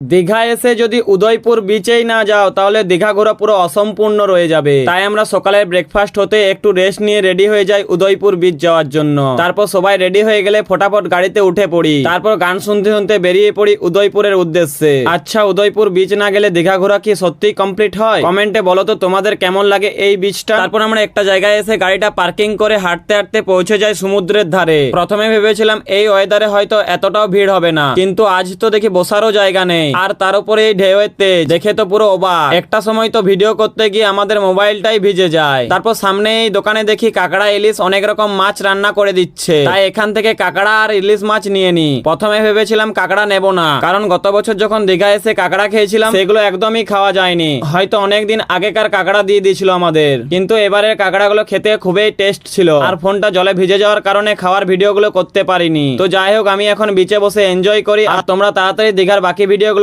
দীঘা এসে যদি উদয়পুর বিচেই না যাও, তাহলে দীঘা ঘোরা পুরো অসম্পূর্ণ রয়ে যাবে। তাই আমরা সকালে ব্রেকফাস্ট হতে একটু রেস্ট নিয়ে রেডি হয়ে যাই উদয়পুর বিচ যাওয়ার জন্য। তারপর সবাই রেডি হয়ে গেলে ফটাফট গাড়িতে উঠে পড়ি। তারপর গান শুনতে শুনতে বেরিয়ে পড়ি উদয়পুরের উদ্দেশ্যে। আচ্ছা উদয়পুর বিচ না গেলে দীঘা ঘোরা কি সত্যি কমপ্লিট হয়? কমেন্টে বলো তো তোমাদের কেমন লাগে এই বিচটা তারপর আমরা একটা জায়গায় এসে গাড়িটা পার্কিং করে হাঁটতে হাঁটতে পৌঁছে যাই সমুদ্রের ধারে। প্রথমে ভেবেছিলাম এই ওয়েদারে হয়তো এতটাও ভিড় হবে না। কিন্তু আজ তো দেখি বসারও জায়গা নেই। আর তার উপরে এই ঢেউয়ের তেজ। দেখে তো পুরো অবাক। একটা সময় তো ভিডিও করতে গিয়ে আমাদের মোবাইলটাই ভিজে যায়। তারপর সামনে এই দোকানে দেখি কাঁকড়া ইলিশ অনেক রকম মাছ রান্না করে দিচ্ছে। তাই এখান থেকে কাঁকড়া আর ইলিশ মাছ নিয়ে নি। প্রথমে ভেবেছিলাম কাঁকড়া নেব না। কারণ গত বছর যখন দীঘা এসে কাঁকড়া খেয়েছিলাম, সেগুলো একদমই খাওয়া যায়নি। হয়তো অনেকদিন আগেকার কাঁকড়া দিয়ে দিয়েছিল আমাদের। কিন্তু এবারের কাঁকড়াগুলো খেতে খুবই টেস্ট ছিল। আর ফোনটা জলে ভিজে যাওয়ার কারণে খাওয়ার ভিডিওগুলো করতে পারিনি। তো যাই হোক, আমি এখন বিচে বসে এনজয় করি। আর তোমরা তাড়াতাড়ি দীঘার বাকি ভিডিওগুলো